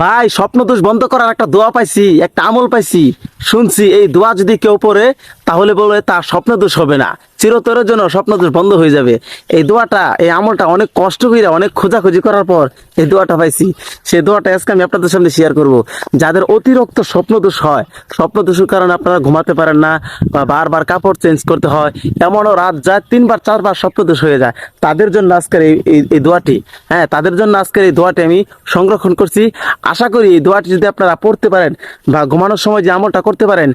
ভাই স্বপ্ন দোষ বন্ধ করার একটা দোয়া পাইছি, একটা আমল পাইছি। শুনছি এই দোয়া যদি কেউ পড়ে, তাহলে বলে তার স্বপ্ন দোষ হবে না। চিরতরের জন্য স্বপ্ন বন্ধ হয়ে যাবে। এই দোয়াটা, এই আমলটা অনেক কষ্ট করে অনেক খোঁজাখুঁজি করার পর এই দোয়াটা পাইছি। সেই দোয়াটা আজকে আমি আপনাদের সামনে শেয়ার করব। যাদের অতিরিক্ত স্বপ্ন দোষ হয়, স্বপ্ন দোষের কারণে আপনারা ঘুমাতে পারেন না বা বারবার কাপড় চেঞ্জ করতে হয়, এমনও রাত যায়, তিনবার, চারবার স্বপ্ন দোষ হয়ে যায়। তাদের জন্য আজকের এই- এই দোয়াটি হ্যাঁ তাদের জন্য আজকের এই দোয়াটি আমি সংরক্ষণ করছি। আশা করি এই দোয়াটি যদি আপনারা পড়তে পারেন বা ঘুমানোর সময় যে আমলটা করতে পারেন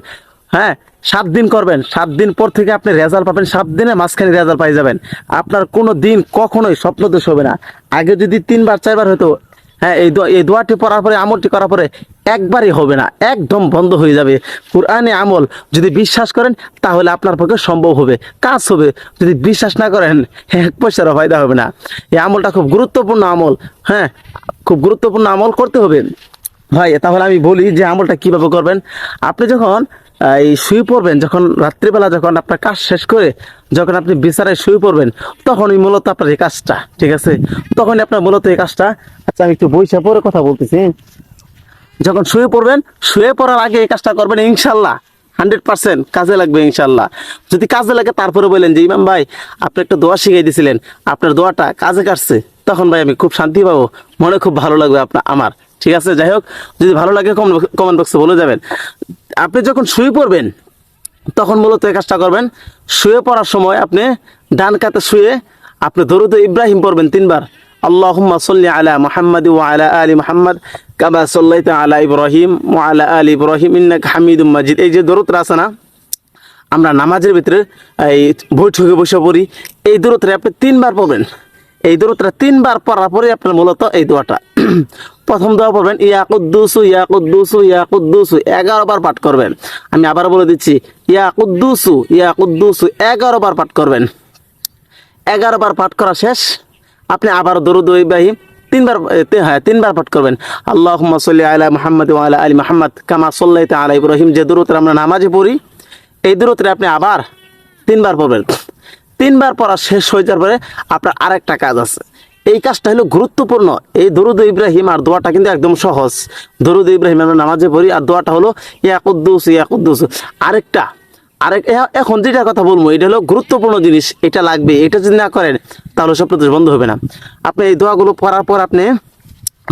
হ্যাঁ সাত দিন করবেন। সাত দিন পর থেকে আপনি রেজাল্ট পাবেন, সাত দিনে মাঝখানে রেজাল্ট পাই যাবেন। আপনার কোনো দিন কখনোই স্বপ্ন দোষ হবে না। আগে যদি তিনবার, চারবার হতো হ্যাঁ এই এই দোয়াটি পড়ার পরে, আমলটি করার পরে একবারই হবে না। একদম বন্ধ হয়ে যাবে। কোরআনে আমল যদি বিশ্বাস করেন, তাহলে আপনার পক্ষে সম্ভব হবে। কাজ হবে। যদি বিশ্বাস না করেন, এক পয়সারও ফায়দা হবে না। এই আমলটা খুব গুরুত্বপূর্ণ আমল। হ্যাঁ খুব গুরুত্বপূর্ণ আমল করতে হবে। ভাই, তাহলে আমি বলি যে আমলটা কীভাবে করবেন। আপনি যখন এই শুয়ে পড়বেন যখন রাত্রিবেলা যখন আপনার কাজ শেষ করে যখন আপনি বিছানায় শুয়ে পড়বেন, তখনই মূলত আপনার এই কাজটা, ঠিক আছে? তখনই আপনার মূলত এই কাজটা। আচ্ছা আমি একটু বইসা পরে কথা বলতেছি যখন শুয়ে পড়বেন, শুয়ে পড়ার আগে এই কাজটা করবেন ইনশাল্লাহ হান্ড্রেড পার্সেন্ট কাজে লাগবে ইনশাল্লাহ যদি কাজে লাগে, তারপরে বলেন যে, ইমাম ভাই, আপনি একটা দোয়া শিখিয়ে দিয়েছিলেন আপনার দোয়াটা কাজে কাটছে। তখন ভাই আমি খুব শান্তি পাবো, মনে খুব ভালো লাগবে আপনার, আমার, ঠিক আছে? যাই হোক, যদি ভালো লাগে কমেন্ট বক্সে বলে যাবেন। আপনি যখন শুয়ে পড়বেন, তখন মূলত এই কাজটা করবেন। শুয়ে পড়ার সময় আপনি ডান কাতে শুয়ে আপনি দরুদ ইব্রাহিম পড়বেন তিনবার। আল্লাহুম্মা সাল্লি আলা মুহাম্মাদ ওয়া আলা আলি মুহাম্মাদ কামা সাল্লাইতা আলা ইব্রাহিম ওয়া আলা আলি ইব্রাহিম ইন্নাকা হামিদুম মাজিদ। এই যে দরুদটা আছে না, আমরা নামাজের ভিতরে এই বৈঠকে বসে পড়ি। এই দূরত্বে আপনি তিনবার পড়বেন। এই দূরত্বটা তিনবার পড়ার পরে আপনার মূলত এই দোয়াটা। প্রথম দোয়া পড়বেন, ইয়া কুদ্দুসু ইয়া কুদ্দুসু ইয়া কুদ্দুসু এগারো বার পাঠ করবেন। আমি আবার বলে দিচ্ছি, ইয়া কুদ্দুসু ইয়া কুদ্দুসু এগারো বার পাঠ করবেন। এগারো বার পাঠ করা শেষ। আপনি আবার দরুদ ইব্রাহিম তিনবার হ্যাঁ তিনবার পাঠ করবেন। আল্লাহ সাল্লি আলা মুহাম্মদ আলা আলি মুহাম্মদ কামা সাল্লাইতা আলা ইব্রাহিম। যে দূরত্বে আমরা নামাজে পড়ি, এই দূরত্বে আপনি আবার তিনবার পড়বেন। তিনবার পড়া শেষ হয়ে যাওয়ার পরে আপনার আরেকটা কাজ আছে। এই কাজটা হলো গুরুত্বপূর্ণ। এই দরুদ ইব্রাহিম আর দোয়াটা কিন্তু একদম সহজ। দরুদ ইব্রাহিম আমরা নামাজে পড়ি আর দোয়াটা হলো ইয়া কুদ্দুস ইয়া কুদ্দুস আরেকটা, আরেক এখন যেটা কথা বলব, এটা হলো গুরুত্বপূর্ণ জিনিস। এটা লাগবে, এটা যদি না করেন, তাহলে সব দোষ বন্ধ হবে না। আপনি এই দোয়াগুলো পড়ার পর আপনি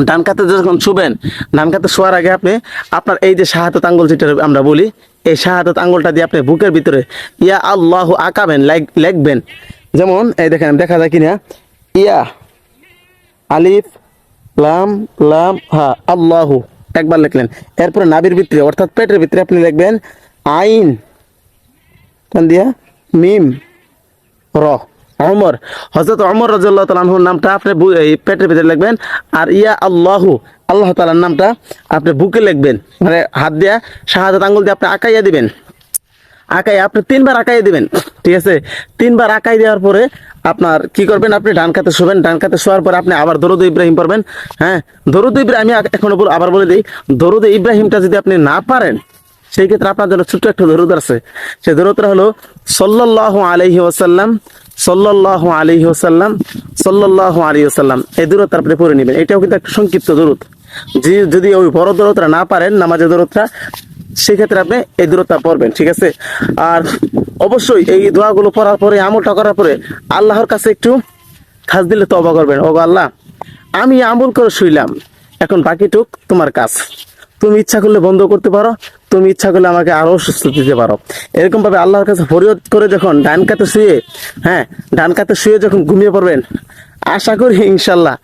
ডান কাতে যখন শুবেন, ডান কাতে শোয়ার আগে আপনি আপনার এই যে শাহাদত আঙ্গুল যেটা আমরা বলি এই শাহাদত আঙ্গুলটা দিয়ে আপনি বুকের ভিতরে ইয়া আল্লাহ আঁকাবেন লেখ- লিখবেন। যেমন, এই দেখেন দেখা যায় কিনা? ইয়া, আলিফ, লাম লাম, হা, আল্লাহু। একবার লিখলেন। এরপরে নাবির ভিতরে, অর্থাৎ পেটের ভিতরে আপনি লিখবেন, আইন। দিয়া? মিম, র। অমর হজরত অমর রাজিয়াল্লাহ তালাহুর নামটা আপনি পেটের ভিতরে লিখবেন, আর ইয়া আল্লাহু আল্লাহ তালার নামটা আপনি বুকে লিখবেন মানে হাত দিয়া শাহাদাত আঙ্গুল দিয়ে আপনি আঁকাইয়া দিবেন। আঁকাই আপনি তিনবার আঁকাই দিবেন, ঠিক আছে? তিনবার আঁকাই দেওয়ার পরে আপনার কি করবেন আপনি? ডান কাতে শোবেন, ডান কাতে শোয়ার পরে আপনি আবার দরুদ ইব্রাহিম পড়বেন হ্যাঁ? দরুদ ইব্রাহিম এখনও আবার বলে দিই, দরুদ ইব্রাহিমটা যদি আপনি না পারেন, সেই ক্ষেত্রে আপনার জন্য ছোট্ট একটা দরুদ আছে। সেই দরুদটা হলো সল্লাহ আলহি ওসাল্লাম সল্লাহ আলহি ওসাল্লাম সল্লাহ আলী ওসাল্লাম এই দূরত্ব আপনি পড়ে নেবেন। এটাও কিন্তু একটা সংক্ষিপ্ত দূরত। যে যদি ওই বড় দূরত্বটা না পারেন, নামাজের দূরত্বটা সেক্ষেত্রে আপনি এই দূরত্বটা পড়বেন, ঠিক আছে? আর অবশ্যই এই দোয়াগুলো পড়ার পরে, আমলটা করার পরে আল্লাহর কাছে একটু খাস দিলে তবা করবেন। ও আল্লাহ, আমি আমল করে শুইলাম। এখন বাকিটুক তোমার কাজ। তুমি ইচ্ছা করলে বন্ধ করতে পারো তুমি ইচ্ছা করলে আমাকে আরও সুস্থ দিতে পারো। এরকমভাবে আল্লাহর কাছে ফরিয়ত করে যখন ডান কাতে শুয়ে হ্যাঁ ডান কাতে শুয়ে যখন ঘুমিয়ে পড়বেন, আশা করি ইনশাল্লাহ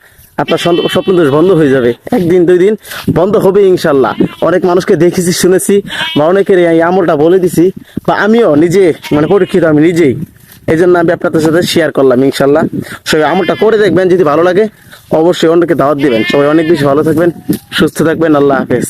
আপনার স্বপ্ন দোষ বন্ধ হয়ে যাবে। একদিন, দুই দিন বন্ধ হবে ইনশাল্লাহ। অনেক মানুষকে দেখেছি, শুনেছি বা অনেকের এই আমলটা বলে দিছি বা আমিও নিজে মানে পরীক্ষিত আমি নিজেই। এই জন্য আমি আপনাদের সাথে শেয়ার করলাম ইনশাল্লাহ। সবাই আমলটা করে দেখবেন, যদি ভালো লাগে অবশ্যই অন্যকে দাওয়াত দিবেন। সবাই অনেক বেশি ভালো থাকবেন, সুস্থ থাকবেন, আল্লাহ হাফেজ।